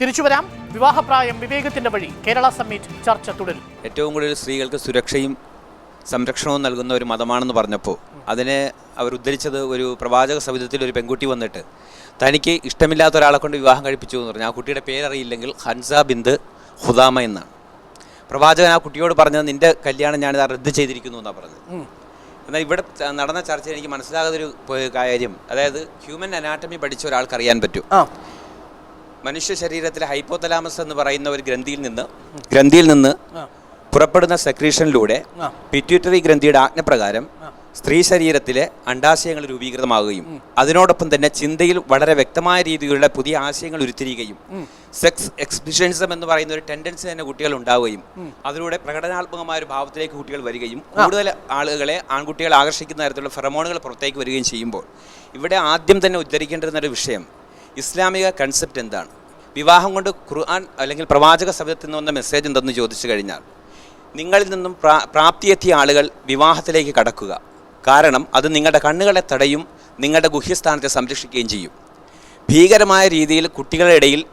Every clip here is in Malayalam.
തിരിച്ചുവരാം വിവാഹപ്രായം വിവേകത്തിന്റെ വഴി കേരള സമ്മിറ്റ് ചർച്ച തുടരും. ഏറ്റവും കൂടുതൽ സ്ത്രീകൾക്ക് സുരക്ഷയും സംരക്ഷണവും നൽകുന്ന ഒരു മതമാണെന്ന് പറഞ്ഞപ്പോൾ അതിനെ അവർ ഉദ്ധരിച്ചത് ഒരു പ്രവാചക സവിധത്തിൽ ഒരു പെൺകുട്ടി വന്നിട്ട് തനിക്ക് ഇഷ്ടമില്ലാത്ത ഒരാളെ കൊണ്ട് വിവാഹം കഴിപ്പിച്ചു എന്ന് പറഞ്ഞു. ആ കുട്ടിയുടെ പേരറിയില്ലെങ്കിൽ ഹൻസ ബിന്ദ് ഹുദാമ എന്നാണ്. പ്രവാചകൻ ആ കുട്ടിയോട് പറഞ്ഞത് നിന്റെ കല്യാണം ഞാനിത് റദ്ദ് ചെയ്തിരിക്കുന്നു എന്നാണ് പറഞ്ഞത്. എന്നാൽ ഇവിടെ നടന്ന ചർച്ച എനിക്ക് മനസ്സിലാകാത്തൊരു കാര്യം അതായത് ഹ്യൂമൻ അനാറ്റമി പഠിച്ച ഒരാൾക്ക് അറിയാൻ പറ്റും. മനുഷ്യ ശരീരത്തിലെ ഹൈപ്പോതലാമസ് എന്ന് പറയുന്ന ഒരു ഗ്രന്ഥിയിൽ നിന്ന് ഗ്രന്ഥിയിൽ നിന്ന് പുറപ്പെടുന്ന സെക്രീഷനിലൂടെ. പിറ്റ്യൂട്ടറി ഗ്രന്ഥിയുടെ ആജ്ഞപ്രകാരം സ്ത്രീ ശരീരത്തിലെ അണ്ടാശയങ്ങൾ രൂപീകൃതമാകുകയും അതിനോടൊപ്പം തന്നെ ചിന്തയിൽ വളരെ വ്യക്തമായ രീതിയിലുള്ള പുതിയ ആശയങ്ങൾ ഉരുത്തിരിയുകയും സെക്സ് എക്സ്പിഷൻസം എന്ന് പറയുന്ന ഒരു ടെൻഡൻസി തന്നെ കുട്ടികൾ ഉണ്ടാവുകയും അതിലൂടെ പ്രകടനാത്മകമായ ഒരു ഭാവത്തിലേക്ക് കുട്ടികൾ വരികയും കൂടുതൽ ആളുകളെ ആൺകുട്ടികളെ ആകർഷിക്കുന്ന തരത്തിലുള്ള ഫെറമോണുകൾ പുറത്തേക്ക് വരികയും ചെയ്യുമ്പോൾ ഇവിടെ ആദ്യം തന്നെ ഉദ്ധരിക്കേണ്ടിരുന്ന ഒരു വിഷയം ഇസ്ലാമിക കൺസെപ്റ്റ് എന്താണ്? വിവാഹം കൊണ്ട് ഖുർആൻ അല്ലെങ്കിൽ പ്രവാചക സഭത്തിൽ നിന്ന് വന്ന മെസ്സേജ് എന്തെന്ന് ചോദിച്ചു കഴിഞ്ഞാൽ നിങ്ങളിൽ നിന്നും പ്രാ പ്രാപ്തിയെത്തിയ ആളുകൾ വിവാഹത്തിലേക്ക് കടക്കുക. കാരണം അത് നിങ്ങളുടെ കണ്ണുകളെ തടയും നിങ്ങളുടെ ഗുഹ്യസ്ഥാനത്തെ സംരക്ഷിക്കുകയും ചെയ്യും. ഭീകരമായ രീതിയിൽ കുട്ടികളുടെ ഇടയിൽ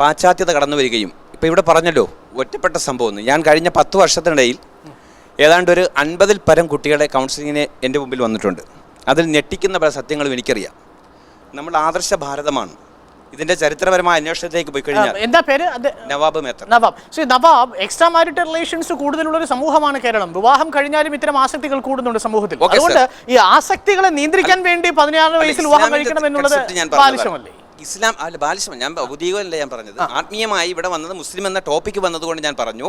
പാശ്ചാത്യത കടന്നു വരികയും ഇപ്പോൾ ഇവിടെ പറഞ്ഞല്ലോ ഒറ്റപ്പെട്ട സംഭവന്ന് ഞാൻ കഴിഞ്ഞ പത്ത് വർഷത്തിനിടയിൽ ഏതാണ്ട് ഒരു അൻപതിൽ പരം കുട്ടികളെ കൗൺസിലിങ്ങിന് എന്റെ മുമ്പിൽ വന്നിട്ടുണ്ട്. അതിൽ ഞെട്ടിക്കുന്ന പല സത്യങ്ങളും എനിക്കറിയാം. നമ്മൾ ആദർശ ഭാരതമാണ്. ഇതിന്റെ ചരിത്രപരമായ അന്വേഷണത്തിലേക്ക് പോയി കഴിഞ്ഞാൽ എന്താ പേര്? Nawab Mehtar. Nawab. Shri Nawab extra marital relations കൂടുതലുള്ള ഒരു സമൂഹമാണ് കേരളം. വിവാഹം കഴിഞ്ഞാലും ഇത്തരം ആസക്തികൾ കൂടുന്നുണ്ട് സമൂഹത്തിൽ. അതുകൊണ്ട് ഈ ആസക്തികളെ നിയന്ത്രിക്കാൻ വേണ്ടി പതിനാറ് വയസ്സിൽ വിവാഹം കഴിക്കണം എന്നുള്ളത് ബാലിശമല്ലേ ഇസ്ലാം അല്ല ബാലിശം ഞാൻ ഔദ്യോഗികമല്ല ഞാൻ പറഞ്ഞത്. ആത്മീയമായി ഇവിടെ വന്നത് മുസ്ലിം എന്ന ടോപ്പിക്ക് വന്നതുകൊണ്ട് ഞാൻ പറഞ്ഞു.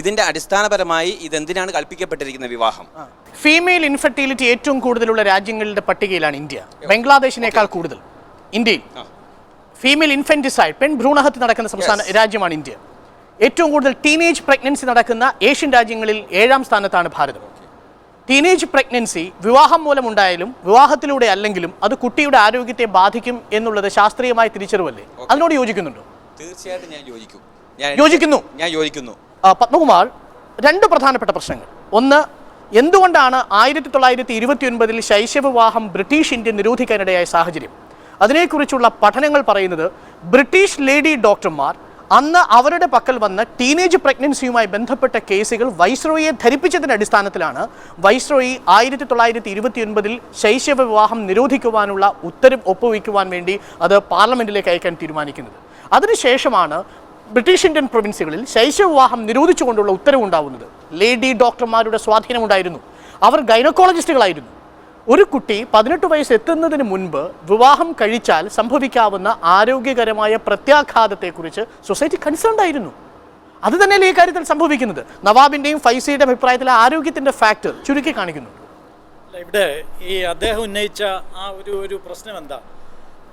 ഇതിന്റെ അടിസ്ഥാനപരമായി ഇതെന്തിനാണ് കൽപ്പിക്കപ്പെട്ടിരിക്കുന്ന വിവാഹം? ഫീമെയിൽ ഇൻഫെർട്ടിലിറ്റി ഏറ്റവും കൂടുതലുള്ള രാജ്യങ്ങളുടെ പട്ടികയിലാണ് ഇന്ത്യ. ബംഗ്ലാദേശിനേക്കാൾ കൂടുതൽ. ഇന്ത്യയിൽ. ഫീമെയിൽ ഇൻഫെന്റിസൈഡ് പെൺ ഭ്രൂണഹത്യ നടക്കുന്ന സംസ്ഥാന രാജ്യമാണ് ഇന്ത്യ. ഏറ്റവും കൂടുതൽ ടീനേജ് പ്രഗ്നൻസി നടക്കുന്ന ഏഷ്യൻ രാജ്യങ്ങളിൽ ഏഴാം സ്ഥാനത്താണ് ഭാരതം. ടീനേജ് പ്രഗ്നൻസി വിവാഹം മൂലമുണ്ടായാലും വിവാഹത്തിലൂടെ അല്ലെങ്കിലും അത് കുട്ടിയുടെ ആരോഗ്യത്തെ ബാധിക്കും എന്നുള്ളത് ശാസ്ത്രീയമായ തിരിച്ചറിവല്ലേ? അതിനോട് യോജിക്കുന്നുണ്ടോ? തീർച്ചയായിട്ടും ഞാൻ യോജിക്കും. ഞാൻ യോജിക്കുന്നു? ഞാൻ യോജിക്കുന്നു. ആ, പത്മകുമാർ രണ്ട് പ്രധാനപ്പെട്ട പ്രശ്നങ്ങൾ. ഒന്ന് എന്തുകൊണ്ടാണ് ആയിരത്തി തൊള്ളായിരത്തി ഇരുപത്തി ഒൻപതിൽ ശൈശവവിവാഹം ബ്രിട്ടീഷ് ഇന്ത്യ നിരോധിക്കാനിടയായ സാഹചര്യം? അതിനെക്കുറിച്ചുള്ള പഠനങ്ങൾ പറയുന്നത് ബ്രിട്ടീഷ് ലേഡി ഡോക്ടർമാർ അന്ന് അവരുടെ പക്കൽ വന്ന ടീനേജ് പ്രഗ്നൻസിയുമായി ബന്ധപ്പെട്ട കേസുകൾ വൈസ്രോയിയെ ധരിപ്പിച്ചതിന്റെ അടിസ്ഥാനത്തിലാണ് വൈസ്രോയി ആയിരത്തി തൊള്ളായിരത്തി ഇരുപത്തി ഒൻപതിൽ ശൈശവ വിവാഹം നിരോധിക്കുവാനുള്ള ഉത്തരവ് ഒപ്പുവയ്ക്കുവാൻ വേണ്ടി അത് പാർലമെന്റിലേക്ക് അയക്കാൻ തീരുമാനിക്കുന്നത്. അതിനുശേഷമാണ് ബ്രിട്ടീഷ് ഇന്ത്യൻ പ്രൊവിൻസുകളിൽ ശൈശവവിവാഹം നിരോധിച്ചുകൊണ്ടുള്ള ഉത്തരവുണ്ടാവുന്നത്. ലേഡി ഡോക്ടർമാരുടെ സ്വാധീനമുണ്ടായിരുന്നു. അവർ ഗൈനക്കോളജിസ്റ്റുകളായിരുന്നു. ഒരു കുട്ടി പതിനെട്ട് വയസ്സ് എത്തുന്നതിന് മുൻപ് വിവാഹം കഴിച്ചാൽ സംഭവിക്കാവുന്ന ആരോഗ്യകരമായ പ്രത്യാഘാതത്തെക്കുറിച്ച് സൊസൈറ്റി കൺസേൺഡ് ആയിരുന്നു. അത് തന്നെയല്ലേ ഈ കാര്യത്തിൽ സംഭവിക്കുന്നത്? നവാബിന്റെയും ഫൈസിയുടെയും അഭിപ്രായത്തിൽ ആരോഗ്യത്തിന്റെ ഫാക്ടർ ചുരുക്കി കാണിക്കുന്നു. അല്ല, ഇവിടെ ഈ അദ്ദേഹം ഉന്നയിച്ച ആ ഒരു ഒരു പ്രശ്നം എന്താ?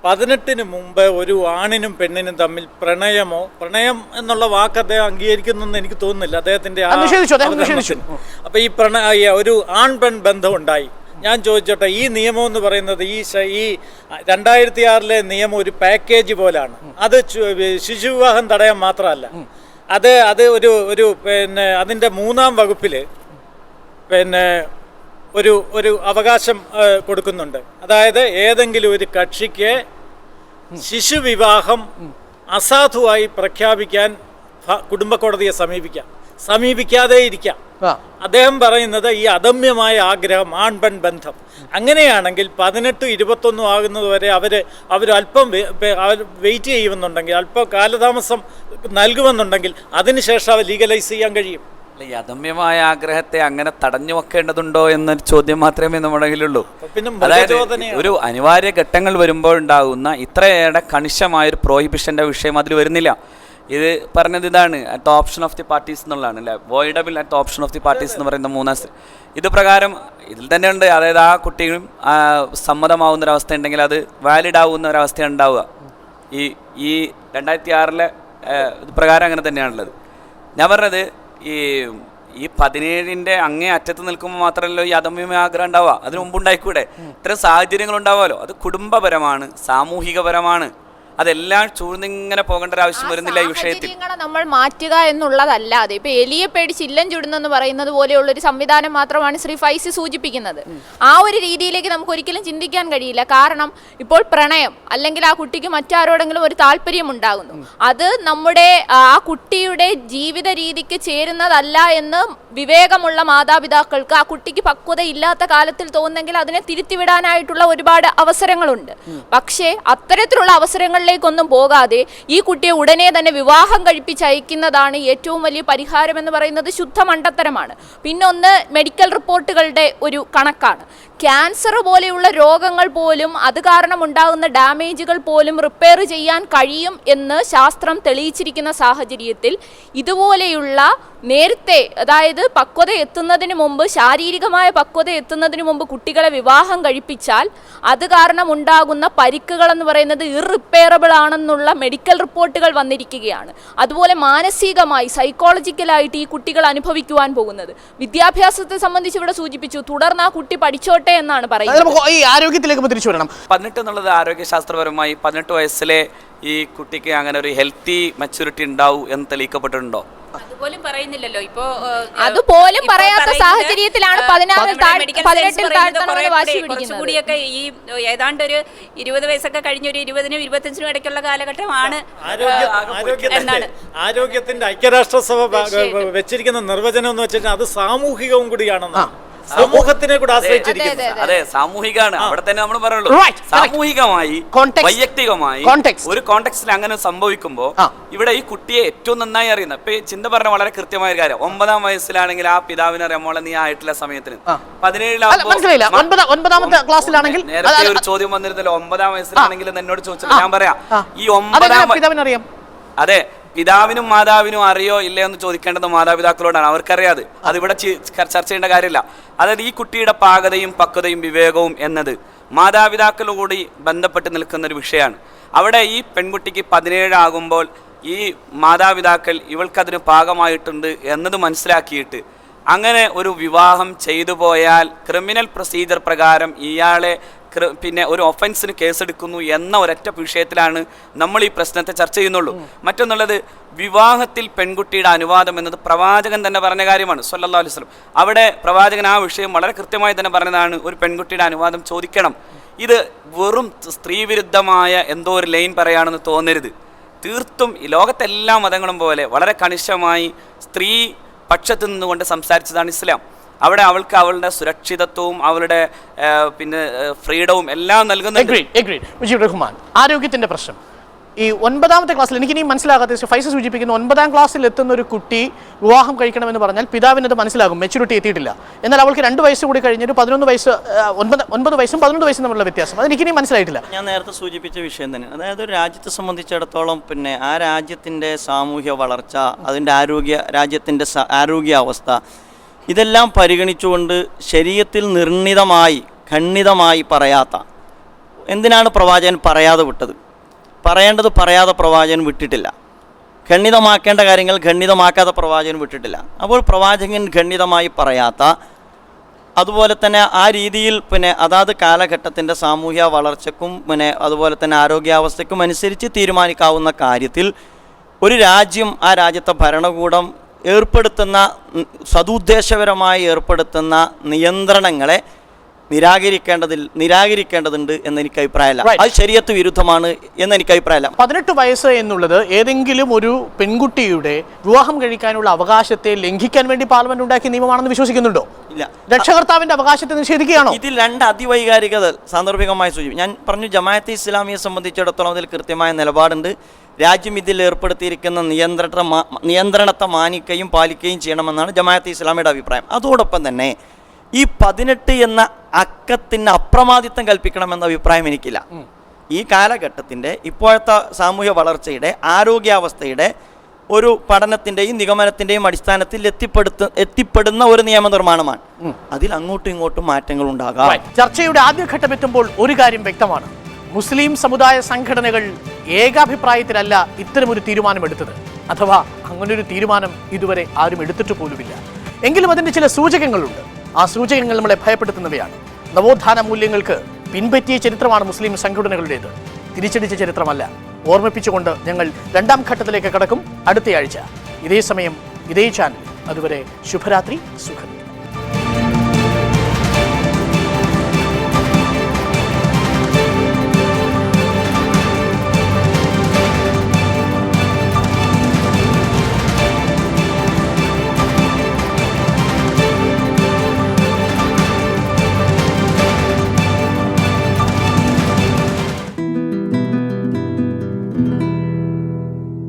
പതിനെട്ടിന് മുമ്പ് ഒരു ആണിനും പെണ്ണിനും തമ്മിൽ പ്രണയമോ പ്രണയം എന്നുള്ള വാക്ക് അദ്ദേഹം അംഗീകരിക്കുന്നെന്ന് എനിക്ക് തോന്നുന്നില്ല. അദ്ദേഹത്തിന്റെ. അപ്പൊ ഈ പ്രണയ ഒരു ആൺ പെൺ ബന്ധം ഉണ്ടായി. ഞാൻ ചോദിച്ചോട്ടെ ഈ നിയമം എന്ന് പറയുന്നത് ഈ ഈ രണ്ടായിരത്തി ആറിലെ നിയമം ഒരു പാക്കേജ് പോലാണ്. അത് ശിശുവിവാഹം തടയാൻ മാത്രമല്ല. അത് അത് ഒരു ഒരു പിന്നെ അതിന്റെ മൂന്നാം വകുപ്പിൽ പിന്നെ ഒരു ഒരു അവകാശം കൊടുക്കുന്നുണ്ട്. അതായത് ഏതെങ്കിലും ഒരു കക്ഷിക്ക് ശിശുവിവാഹം അസാധുവായി പ്രഖ്യാപിക്കാൻ കുടുംബ കോടതിയെ സമീപിക്കാം. സമീപിക്കാതെ ഇരിക്കാം. അദ്ദേഹം പറയുന്നത് ഈ അദമ്യമായ ആഗ്രഹം ആൺ പെൺ ബന്ധം. അങ്ങനെയാണെങ്കിൽ പതിനെട്ട് ഇരുപത്തൊന്നും ആകുന്നത് വരെ അവർ അവർ അല്പം വെയിറ്റ് ചെയ്യുമെന്നുണ്ടെങ്കിൽ അല്പം കാലതാമസം നൽകുമെന്നുണ്ടെങ്കിൽ അതിനുശേഷം അവർ ലീഗലൈസ് ചെയ്യാൻ കഴിയും. ഈ അദമ്യമായ ആഗ്രഹത്തെ അങ്ങനെ തടഞ്ഞു വെക്കേണ്ടതുണ്ടോ എന്നൊരു ചോദ്യം മാത്രമേ നമ്മുടെ കയ്യിലുള്ളൂ. പിന്നെ അതായത് ഒരു അനിവാര്യ ഘട്ടങ്ങൾ വരുമ്പോൾ ഉണ്ടാകുന്ന ഇത്രയേറെ കണിശമായ ഒരു പ്രോഹിബിഷന്റെ വിഷയം അതിൽ വരുന്നില്ല. ഇത് പറഞ്ഞത് ഇതാണ് at option of the parties എന്നുള്ളതാണ് അല്ലേ? Voidable at option of the parties എന്ന് പറയുന്ന മൂന്നാം ഇത് പ്രകാരം ഇതിൽ തന്നെ ഉണ്ട് അതായത് ആ കുട്ടിയും ആ, സമ്മതമാവുന്ന ഒരവസ്ഥ ഉണ്ടെങ്കിൽ അത് വാലിഡ് ആവുന്ന ഒരവസ്ഥ ഉണ്ടാവുക. ഈ ഈ രണ്ടായിരത്തി ആറിലെ ഇത് പ്രകാരം അങ്ങനെ തന്നെയാണുള്ളത് ഞാൻ പറഞ്ഞത് ഈ ഈ പതിനേഴിന്റെ അങ്ങേ അറ്റത്ത് നിൽക്കുമ്പോൾ മാത്രമല്ലോ ഈ അതമ്യമ ആഗ്രഹം ഉണ്ടാവുക. അതിന് മുമ്പ് ഉണ്ടായിക്കൂടെ? ഇത്തരം സാഹചര്യങ്ങൾ ഉണ്ടാവുമല്ലോ. അത് കുടുംബപരമാണ് സാമൂഹികപരമാണ്. അതെല്ലാം ചൂഴ്ന്നിങ്ങനെ പോകേണ്ട ഒരു ആവശ്യം വരുന്നില്ല ഈ വിഷയത്തിൽ. നമ്മൾ മാറ്റുക എന്നുള്ളതല്ലാതെ ഇപ്പൊ എലിയെ പേടിച്ച് ഇല്ലം ചുടുന്നെന്ന് പറയുന്നത് പോലെയുള്ള ഒരു സംവിധാനം മാത്രമാണ് ശ്രീ ഫൈസി സൂചിപ്പിക്കുന്നത്. ആ ഒരു രീതിയിലേക്ക് നമുക്ക് ഒരിക്കലും ചിന്തിക്കാൻ കഴിയില്ല. കാരണം ഇപ്പോൾ പ്രണയം അല്ലെങ്കിൽ ആ കുട്ടിക്ക് മറ്റാരോടെങ്കിലും ഒരു താല്പര്യം ഉണ്ടാകുന്നു. അത് നമ്മുടെ ആ കുട്ടിയുടെ ജീവിത രീതിക്ക് ചേരുന്നതല്ല എന്ന് വിവേകമുള്ള മാതാപിതാക്കൾക്ക് ആ കുട്ടിക്ക് പക്വത ഇല്ലാത്ത കാലത്തിൽ തോന്നുന്നെങ്കിൽ അതിനെ തിരുത്തിവിടാനായിട്ടുള്ള ഒരുപാട് അവസരങ്ങളുണ്ട്. പക്ഷേ അത്തരത്തിലുള്ള അവസരങ്ങളിലേക്കൊന്നും പോകാതെ ഈ കുട്ടിയെ ഉടനെ തന്നെ വിവാഹം കഴിപ്പിച്ച് അയക്കുന്നതാണ് ഏറ്റവും വലിയ പരിഹാരം എന്ന് പറയുന്നത് ശുദ്ധ മണ്ടത്തരമാണ് പിന്നൊന്ന് മെഡിക്കൽ റിപ്പോർട്ടുകളുടെ ഒരു കണക്കാണ്. ക്യാൻസർ പോലെയുള്ള രോഗങ്ങൾ പോലും അത് കാരണം ഉണ്ടാകുന്ന ഡാമേജുകൾ പോലും റിപ്പയർ ചെയ്യാൻ കഴിയും എന്ന് ശാസ്ത്രം തെളിയിച്ചിരിക്കുന്ന സാഹചര്യത്തിൽ ഇതുപോലെയുള്ള നേരത്തെ അതായത് പക്വത എത്തുന്നതിന് മുമ്പ് ശാരീരികമായ പക്വത എത്തുന്നതിന് മുമ്പ് കുട്ടികളെ വിവാഹം കഴിപ്പിച്ചാൽ അത് കാരണം ഉണ്ടാകുന്ന പരിക്കുകൾ എന്ന് പറയുന്നത് ഇറിപ്പയറബിൾ ആണെന്നുള്ള മെഡിക്കൽ റിപ്പോർട്ടുകൾ വന്നിരിക്കുകയാണ്. അതുപോലെ മാനസികമായി സൈക്കോളജിക്കലായിട്ട് ഈ കുട്ടികൾ അനുഭവിക്കുവാൻ പോകുന്നത്. വിദ്യാഭ്യാസത്തെ സംബന്ധിച്ച് ഇവിടെ സൂചിപ്പിച്ചു തുടർന്ന് ആ കുട്ടി പഠിച്ചോട്ടെ എന്നാണ് പറയുന്നത്. നമുക്ക് ഈ ആരോഗ്യത്തിലേക്ക് തിരിച്ചു വരണം. പതിനെട്ട് എന്നുള്ളത് ആരോഗ്യശാസ്ത്രപരമായി പതിനെട്ട് വയസ്സിലെ ഈ കുട്ടിക്ക് അങ്ങനെ ഒരു ഹെൽത്തി മെച്ചൂരിറ്റി ഉണ്ടാവും എന്ന് തെളിയിക്കപ്പെട്ടിട്ടുണ്ടോ? അതുപോലും പറയുന്നില്ലല്ലോ. ഇപ്പോ അതുപോലും പറയാത്ത സാഹചര്യത്തിലാണ് കുറച്ചുകൂടിയൊക്കെ ഈ ഏതാണ്ട് ഒരു ഇരുപത് വയസ്സൊക്കെ കഴിഞ്ഞ ഒരു ഇരുപതിനും ഇരുപത്തിയഞ്ചിനും ഇടയ്ക്കുള്ള കാലഘട്ടമാണ് എന്നാണ്. ആരോഗ്യത്തിന്റെ ഐക്യരാഷ്ട്രസഭ വെച്ചിരിക്കുന്ന നിർവചനം എന്ന് വെച്ചാൽ അത് സാമൂഹികവും കൂടിയാണെന്ന് സമൂഹത്തിനെ കൂടെ ആശ്രയിച്ചിരിക്കുന്നു. അതെ സാമൂഹികമാണ് അവിടെ തന്നെ നമ്മൾ പറയുള്ളൂ. സാമൂഹികമായി Context. വൈയക്തികമായി. ഒരു കോണ്ടെക്സ്റ്റിൽ അങ്ങനെ സംഭവിക്കുമ്പോ. ഇവിടെ ഈ കുട്ടിയെ ഏറ്റവും നന്നായി അറിയുന്ന ഇപ്പൊ ചിന്ത പറഞ്ഞ വളരെ കൃത്യമായ ഒരു കാര്യം. ഒമ്പതാം വയസ്സിലാണെങ്കിൽ ആ പിതാവിനെ അറിയാം മോളെ നീ ആയിട്ടില്ല സമയത്തിന്. ക്ലാസ്സിലാണെങ്കിൽ നേരത്തെ ഒരു ചോദ്യം വന്നിരുന്നല്ലോ ഒമ്പതാം വയസ്സിലാണെങ്കിൽ എന്നോട് ചോദിച്ചത് ഞാൻ പറയാം ഈ ഒമ്പതാം അതെ പിതാവിനും മാതാവിനും അറിയോ ഇല്ലയോ എന്ന് ചോദിക്കേണ്ടത് മാതാപിതാക്കളോടാണ്. അവർക്കറിയാതെ. ഇവിടെ ചർച്ച ചെയ്യേണ്ട കാര്യമില്ല. അതായത് ഈ കുട്ടിയുടെ പാകതയും പക്വതയും വിവേകവും എന്നത് മാതാപിതാക്കളോടുകൂടി ബന്ധപ്പെട്ട് നിൽക്കുന്ന ഒരു വിഷയമാണ്. അവിടെ ഈ പെൺകുട്ടിക്ക് പതിനേഴാകുമ്പോൾ ഈ മാതാപിതാക്കൾ ഇവൾക്കതിന് പാകമായിട്ടുണ്ട് എന്നത് മനസ്സിലാക്കിയിട്ട് അങ്ങനെ ഒരു വിവാഹം ചെയ്തു പോയാൽ ക്രിമിനൽ പ്രൊസീജിയർ പ്രകാരം ഇയാളെ പിന്നെ ഒരു ഒഫൻസിന് കേസെടുക്കുന്നു എന്ന ഒരൊറ്റ വിഷയത്തിലാണ് നമ്മൾ ഈ പ്രശ്നത്തെ ചർച്ച ചെയ്യുന്നുള്ളൂ. മറ്റൊന്നുള്ളത് വിവാഹത്തിൽ പെൺകുട്ടിയുടെ അനുവാദം എന്നത് പ്രവാചകൻ തന്നെ പറഞ്ഞ കാര്യമാണ് അലൈഹി വസല്ലം. അവിടെ പ്രവാചകൻ ആ വിഷയം വളരെ കൃത്യമായി തന്നെ പറഞ്ഞതാണ് ഒരു പെൺകുട്ടിയുടെ അനുവാദം ചോദിക്കണം. ഇത് വെറും സ്ത്രീവിരുദ്ധമായ എന്തോ ഒരു ലൈൻ പറയാണെന്ന് തോന്നരുത്. തീർത്തും ലോകത്തെല്ലാ മതങ്ങളും പോലെ വളരെ കണിശമായി സ്ത്രീ പക്ഷത്ത് നിന്നുകൊണ്ട് സംസാരിച്ചതാണ് ഇസ്ലാം. അവിടെ അവൾക്ക് അവളുടെ സുരക്ഷിതത്വവും അവളുടെ പിന്നെ ഫ്രീഡവും എല്ലാം നൽകുന്നുണ്ട്. ആരോഗ്യത്തിന്റെ പ്രശ്നം. ഈ ഒൻപതാമത്തെ ക്ലാസ്സിൽ എനിക്ക് ഇനി മനസ്സിലാകാത്ത ഫൈസ സൂചിപ്പിക്കുന്ന ഒൻപതാം ക്ലാസ്സിൽ എത്തുന്ന ഒരു കുട്ടി വിവാഹം കഴിക്കണമെന്ന് പറഞ്ഞാൽ പിതാവിന് അത് മനസ്സിലാകും മെച്ചൂരിറ്റി എത്തിയിട്ടില്ല. എന്നാൽ അവൾക്ക് രണ്ട് വയസ്സ് കൂടി കഴിഞ്ഞൊരു പതിനൊന്ന് വയസ്സ് ഒൻപത് ഒൻപത് വയസ്സും പതിനൊന്ന് വയസ്സും തമ്മിലുള്ള വ്യത്യാസം. അതെനിക്ക് ഇനി മനസ്സിലായിട്ടില്ല. ഞാൻ നേരത്തെ സൂചിപ്പിച്ച വിഷയം തന്നെ. അതായത് ഒരു രാജ്യത്തെ സംബന്ധിച്ചിടത്തോളം പിന്നെ ആ രാജ്യത്തിന്റെ സാമൂഹ്യ വളർച്ച അതിന്റെ ആരോഗ്യ രാജ്യത്തിന്റെ ആരോഗ്യാവസ്ഥ ഇതെല്ലാം പരിഗണിച്ചുകൊണ്ട് ശരീരത്തിൽ നിർണിതമായി ഖണ്ഡിതമായി പറയാത്ത എന്തിനാണ് പ്രവാചകൻ പറയാതെ വിട്ടത്? പറയേണ്ടത് പറയാതെ പ്രവാചകൻ വിട്ടിട്ടില്ല. ഖണ്ഡിതമാക്കേണ്ട കാര്യങ്ങൾ ഖണ്ഡിതമാക്കാതെ പ്രവാചകൻ വിട്ടിട്ടില്ല. അപ്പോൾ പ്രവാചകൻ ഖണ്ഡിതമായി പറയാത്ത അതുപോലെ തന്നെ ആ രീതിയിൽ പിന്നെ അതാത് കാലഘട്ടത്തിന്റെ സാമൂഹ്യ വളർച്ചക്കും പിന്നെ അതുപോലെ തന്നെ ആരോഗ്യാവസ്ഥയ്ക്കും അനുസരിച്ച് തീരുമാനിക്കാവുന്ന കാര്യത്തിൽ ഒരു രാജ്യം ആ രാജ്യത്തെ ഭരണകൂടം ഏർപ്പെടുത്തുന്ന സതുദ്ദേശപരമായി ഏർപ്പെടുത്തുന്ന നിയന്ത്രണങ്ങളെ നിരാകരിക്കേണ്ടതിൽ നിരാകരിക്കേണ്ടതുണ്ട് എന്ന് എനിക്ക് അഭിപ്രായമല്ല അത് ശരീരത്ത് വിരുദ്ധമാണ് എന്ന് എനിക്ക് അഭിപ്രായമല്ല പതിനെട്ട് വയസ്സ് എന്നുള്ളത് ഏതെങ്കിലും ഒരു പെൺകുട്ടിയുടെ വിവാഹം കഴിക്കാനുള്ള അവകാശത്തെ ലംഘിക്കാൻ വേണ്ടി പാർലമെന്റ് ഉണ്ടാക്കിയ നിയമമാണെന്ന് വിശ്വസിക്കുന്നുണ്ടോ? ഇല്ല. രക്ഷകർത്താവിന്റെ അവകാശത്തെ നിഷേധിക്കുകയാണോ? ഇതിൽ രണ്ട് അതിവൈകാരികത സാന്ദർഭികമായി സൂചിപ്പിക്കും. ഞാൻ പറഞ്ഞു ജമാഅത്തെ ഇസ്ലാമിയെ സംബന്ധിച്ചിടത്തോളം അതിൽ കൃത്യമായ നിലപാടുണ്ട്. രാജ്യം ഇതിൽ ഏർപ്പെടുത്തിയിരിക്കുന്ന നിയന്ത്രണ നിയന്ത്രണത്തെ മാനിക്കുകയും പാലിക്കുകയും ചെയ്യണമെന്നാണ് ജമാഅത്തെ ഇസ്ലാമിയുടെ അഭിപ്രായം. അതോടൊപ്പം തന്നെ ഈ പതിനെട്ട് എന്ന അക്കത്തിന് അപ്രമാദിത്വം കൽപ്പിക്കണമെന്ന അഭിപ്രായം എനിക്കില്ല. ഈ കാലഘട്ടത്തിന്റെ ഇപ്പോഴത്തെ സാമൂഹ്യ വളർച്ചയുടെ ആരോഗ്യാവസ്ഥയുടെ ഒരു പഠനത്തിന്റെയും നിഗമനത്തിന്റെയും അടിസ്ഥാനത്തിൽ എത്തിപ്പെടുത്ത എത്തിപ്പെടുന്ന ഒരു നിയമനിർമ്മാണമാണ്. അതിൽ അങ്ങോട്ടും ഇങ്ങോട്ടും മാറ്റങ്ങൾ ഉണ്ടാകാം. ചർച്ചയുടെ ആദ്യഘട്ടം എത്തുമ്പോൾ ഒരു കാര്യം വ്യക്തമാണ്. മുസ്ലിം സമുദായ സംഘടനകൾ ഏകാഭിപ്രായത്തിലല്ല ഇത്തരമൊരു തീരുമാനമെടുത്തത്. അഥവാ അങ്ങനൊരു തീരുമാനം ഇതുവരെ ആരും എടുത്തിട്ട് പോലുമില്ല. എങ്കിലും അതിന്റെ ചില സൂചകങ്ങളുണ്ട്. ആ സൂചകങ്ങൾ നമ്മളെ ഭയപ്പെടുത്തുന്നവയാണ്. നവോത്ഥാന മൂല്യങ്ങൾക്ക് പിൻപറ്റിയ ചരിത്രമാണ് മുസ്ലിം സംഘടനകളുടേത്. തിരിച്ചടിച്ച ചരിത്രമല്ല. ഓർമ്മിപ്പിച്ചുകൊണ്ട് ഞങ്ങൾ രണ്ടാം ഘട്ടത്തിലേക്ക് കടക്കും. അടുത്തയാഴ്ച. ഇതേ സമയം ഇതേ ചാനൽ അതുവരെ ശുഭരാത്രി സുഖം.